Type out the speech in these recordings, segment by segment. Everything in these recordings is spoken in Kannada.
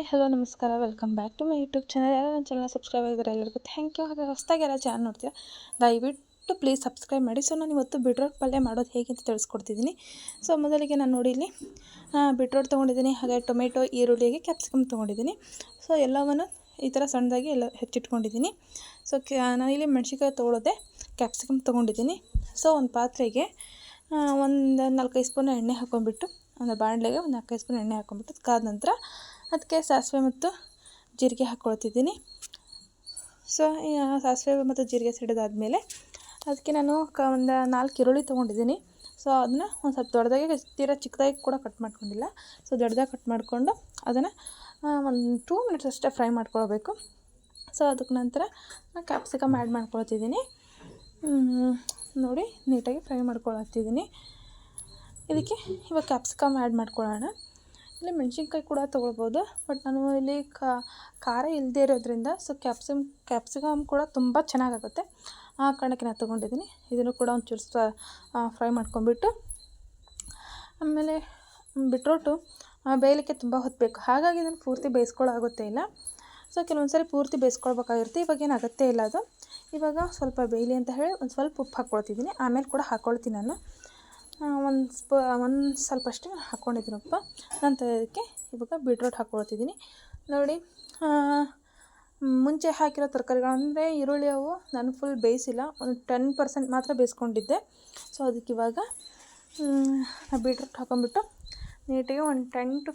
ಹಾಯ್, ಹಲೋ, ನಮಸ್ಕಾರ. Welcome back to my YouTube channel ಯಾರು ನನ್ನ ಚಾನಲ್ ಸಬ್ಸ್ಕ್ರೈಬ್ ಆಗಿದ್ದಾರೆ ಎಲ್ಲರಿಗೂ ಥ್ಯಾಂಕ್ ಯು ಹಾಗೆ ಹೊಸದಾಗಿ ಎಲ್ಲ ಚಾನಲ್ ನೋಡ್ತೀರಾ, ದಯವಿಟ್ಟು ಪ್ಲೀಸ್ ಸಬ್ಸ್ಕ್ರೈಬ್ ಮಾಡಿ. ಸೊ ನಾನು ಇವತ್ತು ಬಿಟ್ರೋಟ್ ಪಲ್ಯ ಮಾಡೋದು ಹೇಗೆ ಅಂತ ತಿಳಿಸ್ಕೊಡ್ತಿದ್ದೀನಿ. ಸೊ ಮೊದಲಿಗೆ ನಾನು ನೋಡಿ ಇಲ್ಲಿ ಬಿಟ್ರೋಟ್ ತೊಗೊಂಡಿದ್ದೀನಿ, ಹಾಗೆ ಟೊಮೆಟೊ ಈರುಳ್ಳಿಗೆ ಕ್ಯಾಪ್ಸಿಕಮ್ ತೊಗೊಂಡಿದ್ದೀನಿ. ಸೊ ಎಲ್ಲವನ್ನು ಈ ಥರ ಸಣ್ಣದಾಗಿ ಎಲ್ಲ ಹೆಚ್ಚಿಟ್ಕೊಂಡಿದ್ದೀನಿ. ಸೊ ಕ್ಯಾ ನಾನಿಲ್ಲಿ ಮೆಣಸಿನ್ಕಾಯಿ ತೊಗೊಳೋದೆ ಕ್ಯಾಪ್ಸಿಕಮ್ ತೊಗೊಂಡಿದ್ದೀನಿ. ಸೊ ಒಂದು ಪಾತ್ರೆಗೆ ಒಂದು ನಾಲ್ಕೈದು ಸ್ಪೂನ್ ಎಣ್ಣೆ ಹಾಕ್ಕೊಂಬಿಟ್ಟು ಒಂದು ಬಾಣಲೆಗೆ ಒಂದು ನಾಲ್ಕೈದು ಸ್ಪೂನ್ ಎಣ್ಣೆ ಹಾಕ್ಕೊಂಬಿಟ್ಟು ಅದು ಕಾದ ನಂತರ ಅದಕ್ಕೆ ಸಾಸಿವೆ ಮತ್ತು ಜೀರಿಗೆ ಹಾಕ್ಕೊಳ್ತಿದ್ದೀನಿ. ಸೊ ಸಾಸಿವೆ ಮತ್ತು ಜೀರಿಗೆ ಸಿಡಿದಾದಮೇಲೆ ಅದಕ್ಕೆ ನಾನು ಕ, ಒಂದು ನಾಲ್ಕು ಈರುಳ್ಳಿ ತೊಗೊಂಡಿದ್ದೀನಿ. ಸೊ ಅದನ್ನು ಒಂದು ಸ್ವಲ್ಪ ದೊಡ್ಡದಾಗಿ, ತೀರಾ ಚಿಕ್ಕದಾಗಿ ಕೂಡ ಕಟ್ ಮಾಡ್ಕೊಂಡಿಲ್ಲ. ಸೊ ದೊಡ್ಡದಾಗಿ ಕಟ್ ಮಾಡಿಕೊಂಡು ಅದನ್ನು ಒಂದು ಟೂ ಮಿನಿಟ್ಸ್ ಅಷ್ಟೇ ಫ್ರೈ ಮಾಡ್ಕೊಳ್ಬೇಕು. ಸೊ ಅದಕ್ಕೆ ನಂತರ ಕ್ಯಾಪ್ಸಿಕಮ್ ಆ್ಯಡ್ ಮಾಡ್ಕೊಳ್ತಿದ್ದೀನಿ. ನೋಡಿ, ನೀಟಾಗಿ ಫ್ರೈ ಮಾಡ್ಕೊಳತ್ತಿದ್ದೀನಿ ಇದಕ್ಕೆ ಇವಾಗ ಕ್ಯಾಪ್ಸಿಕಮ್ ಆ್ಯಡ್ ಮಾಡ್ಕೊಳ್ಳೋಣ. ಇಲ್ಲಿ ಮೆಣಸಿನ್ಕಾಯಿ ಕೂಡ ತೊಗೊಳ್ಬೋದು. ಬಟ್ ನಾನು ಇಲ್ಲಿ ಖಾರ ಇಲ್ಲದೇ ಇರೋದ್ರಿಂದ ಸೊ ಕ್ಯಾಪ್ಸಿಮ್ ಕ್ಯಾಪ್ಸಿಕಮ್ ಕೂಡ ತುಂಬ ಚೆನ್ನಾಗಾಗುತ್ತೆ. ಆ ಕಾರಣಕ್ಕೆ ನಾನು ತೊಗೊಂಡಿದ್ದೀನಿ. ಇದನ್ನು ಕೂಡ ಒಂಚೂರು ಫ್ರೈ ಮಾಡ್ಕೊಂಬಿಟ್ಟು ಆಮೇಲೆ ಬಿಟ್ರೋಟು ಬೇಯಲಿಕ್ಕೆ ತುಂಬ ಹೊತ್ತು ಬೇಕು. ಹಾಗಾಗಿ ಇದನ್ನು ಪೂರ್ತಿ ಬೇಯಿಸ್ಕೊಳ್ಳೋಗುತ್ತೆ ಇಲ್ಲ. ಸೊ ಕೆಲವೊಂದು ಸರಿ ಪೂರ್ತಿ ಬೇಯಿಸ್ಕೊಳ್ಬೇಕಾಗಿರುತ್ತೆ. ಇವಾಗ ಏನು ಅಗತ್ಯ ಇಲ್ಲ ಅದು. ಇವಾಗ ಸ್ವಲ್ಪ ಬೇಯಲಿ ಅಂತ ಹೇಳಿ ಒಂದು ಸ್ವಲ್ಪ ಉಪ್ಪು ಹಾಕ್ಕೊಳ್ತಿದ್ದೀನಿ. ಆಮೇಲೆ ಕೂಡ ಹಾಕ್ಕೊಳ್ತೀನಿ ನಾನು. ಒಂದು ಸ್ಪ, ಒಂದು ಸ್ವಲ್ಪ ಅಷ್ಟೇ ಹಾಕ್ಕೊಂಡಿದ್ದೀನಪ್ಪ ನಂತರ ಇದಕ್ಕೆ ಇವಾಗ ಬೀಟ್ರೋಟ್ ಹಾಕ್ಕೊಳ್ತಿದ್ದೀನಿ ನೋಡಿ ಮುಂಚೆ ಹಾಕಿರೋ ತರಕಾರಿಗಳಂದರೆ ಈರುಳ್ಳಿ ಅವು ನಾನು ಫುಲ್ ಬೇಯಿಸಿಲ್ಲ. ಒಂದು ಟೆನ್ ಪರ್ಸೆಂಟ್ ಮಾತ್ರ ಬೇಯಿಸ್ಕೊಂಡಿದ್ದೆ. ಸೊ ಅದಕ್ಕೆ ಇವಾಗ ಬೀಟ್ರೋಟ್ ಹಾಕೊಂಡ್ಬಿಟ್ಟು ನೀಟಾಗಿ ಒಂದು ಟೆನ್ ಟು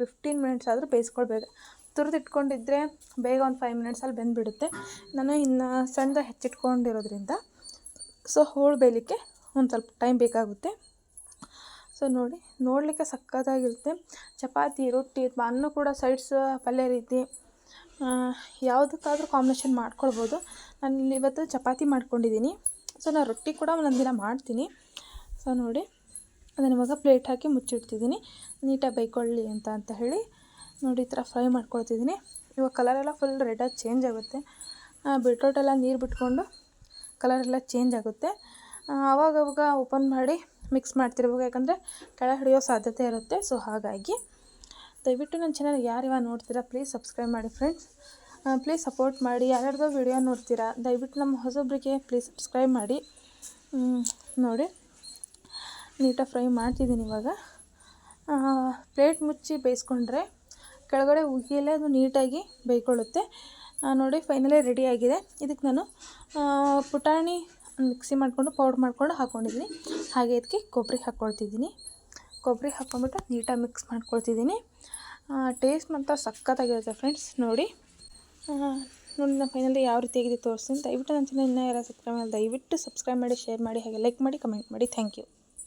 ಫಿಫ್ಟೀನ್ ಮಿನಿಟ್ಸ್ ಆದರೂ ಬೇಯಿಸ್ಕೊಳ್ಬೇಕು. ತುರಿದಿಟ್ಕೊಂಡಿದ್ರೆ ಬೇಗ ಒಂದು ಫೈವ್ ಮಿನಿಟ್ಸಲ್ಲಿ ಬೆಂದುಬಿಡುತ್ತೆ. ನಾನು ಇನ್ನು ಸಣ್ಣದ ಹೆಚ್ಚಿಟ್ಕೊಂಡಿರೋದ್ರಿಂದ ಸೊ ಹೋಳು ಬೇಯಲಿಕ್ಕೆ ಒಂದು ಸ್ವಲ್ಪ ಟೈಮ್ ಬೇಕಾಗುತ್ತೆ. ಸೊ ನೋಡಿ, ನೋಡಲಿಕ್ಕೆ ಸಕ್ಕತ್ತಾಗಿರುತ್ತೆ. ಚಪಾತಿ, ರೊಟ್ಟಿ ಅಥವಾ ಅನ್ನ ಕೂಡ ಸೈಡ್ಸ್ ಪಲ್ಯ ರೀತಿ ಯಾವುದಕ್ಕಾದರೂ ಕಾಂಬಿನೇಷನ್ ಮಾಡ್ಕೊಳ್ಬೋದು. ನಾನು ಇವತ್ತು ಚಪಾತಿ ಮಾಡ್ಕೊಂಡಿದ್ದೀನಿ. ಸೊ ನಾನು ರೊಟ್ಟಿ ಕೂಡ ಒಂದೊಂದು ದಿನ ಮಾಡ್ತೀನಿ. ಸೊ ನೋಡಿ, ಅದನ್ನು ಇವಾಗ ಪ್ಲೇಟ್ ಹಾಕಿ ಮುಚ್ಚಿಡ್ತಿದ್ದೀನಿ. ನೀಟಾಗಿ ಬೈಕೊಳ್ಳಿ ಅಂತ ಅಂತ ಹೇಳಿ ನೋಡಿ ಈ ಥರ ಫ್ರೈ ಮಾಡ್ಕೊಳ್ತಿದ್ದೀನಿ. ಇವಾಗ ಕಲರೆಲ್ಲ ಫುಲ್ ರೆಡಾಗಿ ಚೇಂಜ್ ಆಗುತ್ತೆ. ಬಿಟ್ರೋಟೆಲ್ಲ ನೀರು ಬಿಟ್ಕೊಂಡು ಕಲರೆಲ್ಲ ಚೇಂಜ್ ಆಗುತ್ತೆ. ಆವಾಗವಾಗ ಓಪನ್ ಮಾಡಿ ಮಿಕ್ಸ್ ಮಾಡ್ತಿರ್ಬೇಕು. ಯಾಕಂದರೆ ಕೆಳ ಹಿಡಿಯೋ ಸಾಧ್ಯತೆ ಇರುತ್ತೆ. ಸೊ ಹಾಗಾಗಿ ದಯವಿಟ್ಟು ನನ್ನ ಚಾನಲ್ ಯಾರು ಇವಾಗ ನೋಡ್ತೀರಾ ಪ್ಲೀಸ್ ಸಬ್ಸ್ಕ್ರೈಬ್ ಮಾಡಿ ಫ್ರೆಂಡ್ಸ್ ಪ್ಲೀಸ್ ಸಪೋರ್ಟ್ ಮಾಡಿ. ಯಾರ್ಯಾರ್ದೋ ವಿಡಿಯೋ ನೋಡ್ತೀರಾ, ದಯವಿಟ್ಟು ನಮ್ಮ ಹೊಸೊಬ್ಬರಿಗೆ ಪ್ಲೀಸ್ ಸಬ್ಸ್ಕ್ರೈಬ್ ಮಾಡಿ. ನೋಡಿ. ನೀಟಾಗಿ ಫ್ರೈ ಮಾಡ್ತಿದ್ದೀನಿ ಇವಾಗ. ಪ್ಲೇಟ್ ಮುಚ್ಚಿ ಬೇಯಿಸ್ಕೊಂಡ್ರೆ ಕೆಳಗಡೆ ಉಗಿಯಲ್ಲೇ ಅದು ನೀಟಾಗಿ ಬೇಯ್ಕೊಳ್ಳುತ್ತೆ. ನೋಡಿ ಫೈನಲಿ ರೆಡಿಯಾಗಿದೆ ಇದಕ್ಕೆ ನಾನು ಪುಟಾಣಿ ಮಿಕ್ಸಿ ಮಾಡಿಕೊಂಡು ಪೌಡ್ರ್ ಮಾಡಿಕೊಂಡು ಹಾಕ್ಕೊಂಡಿದ್ದೀನಿ ಹಾಗೆ ಇದಕ್ಕೆ ಕೊಬ್ಬರಿ ಹಾಕ್ಕೊಳ್ತಿದ್ದೀನಿ. ಕೊಬ್ಬರಿ ಹಾಕ್ಕೊಂಬಿಟ್ಟು ನೀಟಾಗಿ ಮಿಕ್ಸ್ ಮಾಡ್ಕೊಳ್ತಿದ್ದೀನಿ. ಟೇಸ್ಟ್ ಮಾತ್ರ ಸಖತ್ತಾಗಿರುತ್ತೆ ಫ್ರೆಂಡ್ಸ್. ನೋಡಿ. ನೋಡಿ ನಾನು ಫೈನಲಿ ಯಾವ ರೀತಿ ಆಗಿದೆ ತೋರಿಸ್ತೀನಿ. ದಯವಿಟ್ಟು ನನ್ನ ಚಾನಲ್ ಇನ್ನೂ ಯಾರು ಸಬ್ಸ್ಕ್ರೈಬ್ ಮಾಡಿ ದಯವಿಟ್ಟು ಸಬ್ಸ್ಕ್ರೈಬ್ ಮಾಡಿ ಶೇರ್ ಮಾಡಿ, ಹಾಗೆ ಲೈಕ್ ಮಾಡಿ ಕಮೆಂಟ್ ಮಾಡಿ. Thank you